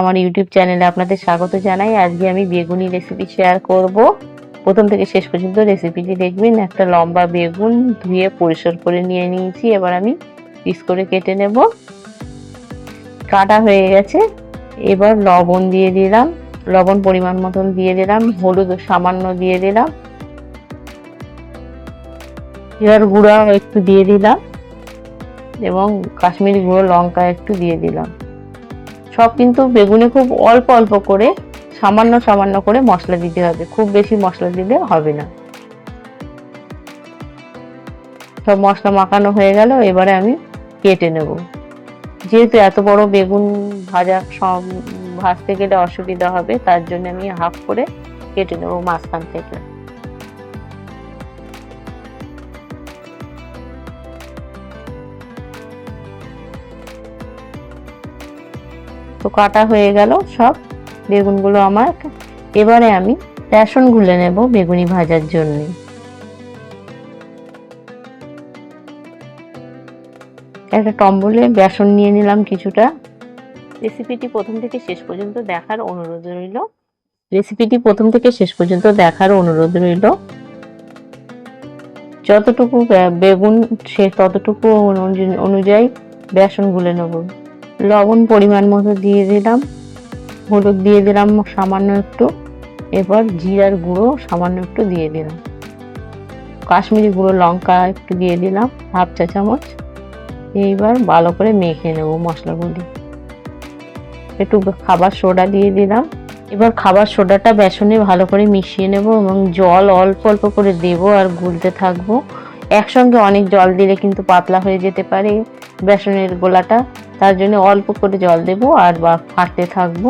আমার ইউটিউব চ্যানেলে আপনাদের স্বাগত জানাই। আজকে আমি বেগুনি রেসিপি শেয়ার করব। প্রথম থেকে শেষ পর্যন্ত রেসিপিটি দেখবেন। একটা লম্বা বেগুন ধুয়ে পরিষ্কার করে নিয়ে নিয়েছি। এবার আমি পিস করে কেটে নেব। কাটা হয়ে গেছে। এবার লবণ দিয়ে দিলাম। লবণ পরিমাণ মতন দিয়ে দিলাম। হলুদ সামান্য দিয়ে দিলাম। এবার গুঁড়া একটু দিয়ে দিলাম এবং কাশ্মীরি গুঁড়ো লঙ্কা একটু দিয়ে দিলাম। সব কিন্তু বেগুনে খুব অল্প অল্প করে, সামান্য সামান্য করে মশলা দিতে হবে। খুব বেশি মশলা দিলে হবে না। সব মশলা মাখানো হয়ে গেল, এবারে আমি কেটে নেব। যেহেতু এত বড় বেগুন ভাজা সব ভাজতে গেলে অসুবিধা হবে, তার জন্য আমি হাফ করে কেটে নেব মাঝখান থেকে। তো কাটা হয়ে গেল সব। বেগুনগুলো আমার। এবারে আমি বেসন গুলে নেব বেগুনি ভাজার জন্য। একটা টম্বলে বেসন নিয়ে নিলাম কিছুটা। রেসিপিটি প্রথম থেকে শেষ পর্যন্ত দেখার অনুরোধ রইল। রেসিপিটি প্রথম থেকে শেষ পর্যন্ত দেখার অনুরোধ রইল। যতটুকু বেগুন, সে ততটুকু অনুযায়ী বেসন গুলে নেব। লবণ পরিমাণ মতো দিয়ে দিলাম। হলুদ দিয়ে দিলাম সামান্য একটু। এবার জিরার গুঁড়ো সামান্য একটু দিয়ে দিলাম। কাশ্মীরি গুঁড়ো লঙ্কা একটু দিয়ে দিলাম, হাফ চা চামচ। এইবার ভালো করে মেখে নেব মশলাগুলি। একটু খাবার সোডা দিয়ে দিলাম। এবার খাবার সোডাটা বেসনে ভালো করে মিশিয়ে নেব এবং জল অল্প অল্প করে দেব আর গুলতে থাকব। একসঙ্গে অনেক জল দিলে কিন্তু পাতলা হয়ে যেতে পারে। বেসনের গোলাটা তার জন্য অল্প করে জল দেব আর বা ফাটতে থাকব।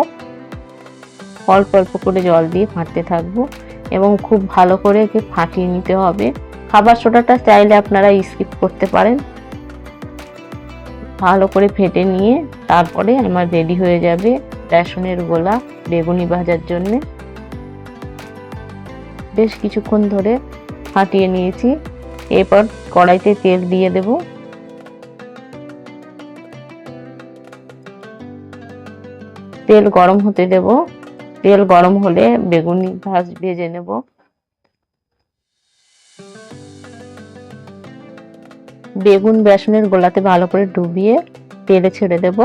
অল্প অল্প করে জল দিয়ে ফাটতে থাকব এবং খুব ভালো করে একে ফাটিয়ে নিতে হবে। খাবার সোডাটা চাইলে আপনারা স্কিপ করতে পারেন। ভালো করে ফেটে নিয়ে তারপরে আমার রেডি হয়ে যাবে বেসনের গোলা বেগুনি ভাজার জন্য। বেশ কিছুক্ষণ ধরে ফাটিয়ে নিয়েছি। এরপর কড়াইতে তেল দিয়ে দেব। তেল গরম হতে দেব। তেল গরম হলে বেগুনি ভাজ, ভেজে নেব। বেগুন বেসনের গোলাতে ভালো করে ডুবিয়ে তেলে ছেড়ে দেব।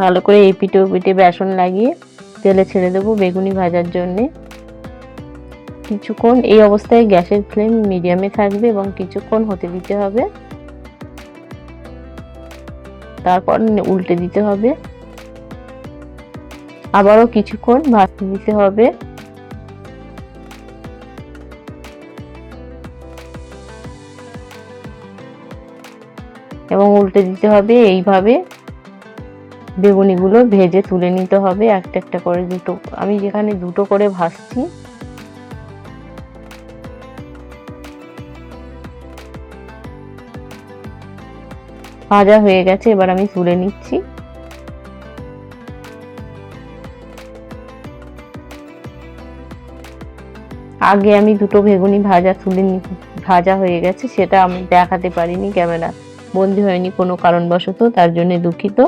ভালো করে এই পিঠে পিঠে বেসন লাগিয়ে তেলে ছেড়ে দেব বেগুনি ভাজার জন্য। কিছুক্ষণ এই অবস্থায় গ্যাসের ফ্লেম মিডিয়ামে থাকবে এবং কিছুক্ষণ হতে দিতে হবে। তারপর উল্টে দিতে হবে। আবারও কিছুক্ষণ ভাজতে দিতে হবে। এবং উল্টে দিতে হবে এইভাবে। বেগুনিগুলো ভেজে তুলে নিতে হবে একটা একটা করে দুটো। আমি যেখানে দুটো করে ভাজছি। ভাজা হয়ে গেছে, এবার আমি তুলে নিচ্ছি। আগে আমি দুটো বেগুনি ভাজা তুলে নি, ভাজা হয়ে গেছে, সেটা আমি দেখাতে পারিনি ক্যামেরা বন্দি হয়নি কোনো কারণবশত, তার জন্য দুঃখিত।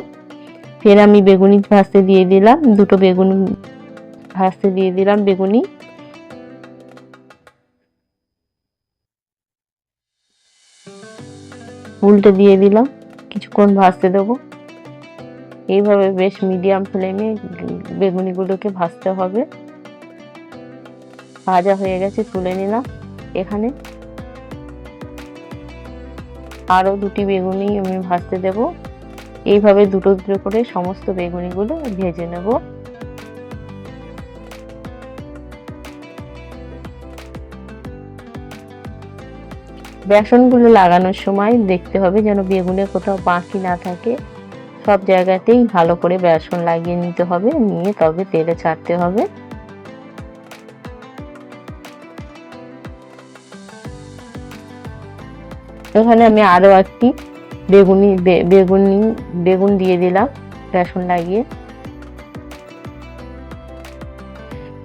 ফের আমি বেগুনি ভাজতে দিয়ে দিলাম, দুটো বেগুন ভাজতে দিয়ে দিলাম বেগুনি। উল্টে দিয়ে দিলাম, কিছুক্ষণ ভাজতে দেবো। এইভাবে বেশ মিডিয়াম ফ্লেমে বেগুনিগুলোকে ভাজতে হবে। ভাজা হয়ে গেছে, তুলে নিলাম এখানে। আরও দুটি বেগুনি আমি ভাজতে দেব। এইভাবে দুটো দুটো করে সমস্ত বেগুনিগুলো ভেজে নেব। বেসনগুলো লাগানোর সময় দেখতে হবে যেন বেগুনে কোথাও বাকি না থাকে। সব জায়গাতেই ভালো করে বেসন লাগিয়ে নিতে হবে, নিয়ে তবে তেলে ছাড়তে হবে। এখানে আমি আরও একটি বেগুনি বেগুনি, বেগুন দিয়ে দিলাম, বেসন লাগিয়ে।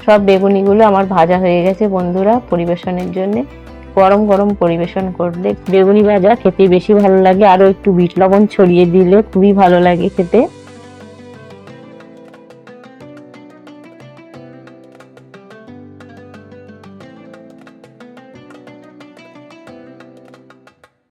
সব বেগুনিগুলো আমার ভাজা হয়ে গেছে বন্ধুরা পরিবেশনের জন্য। গরম গরম পরিবেশন করলে বেগুনি ভাজা খেতে বেশি ভালো লাগে। আরও একটু বিট লবণ ছড়িয়ে দিলে খুবই ভালো লাগে খেতে।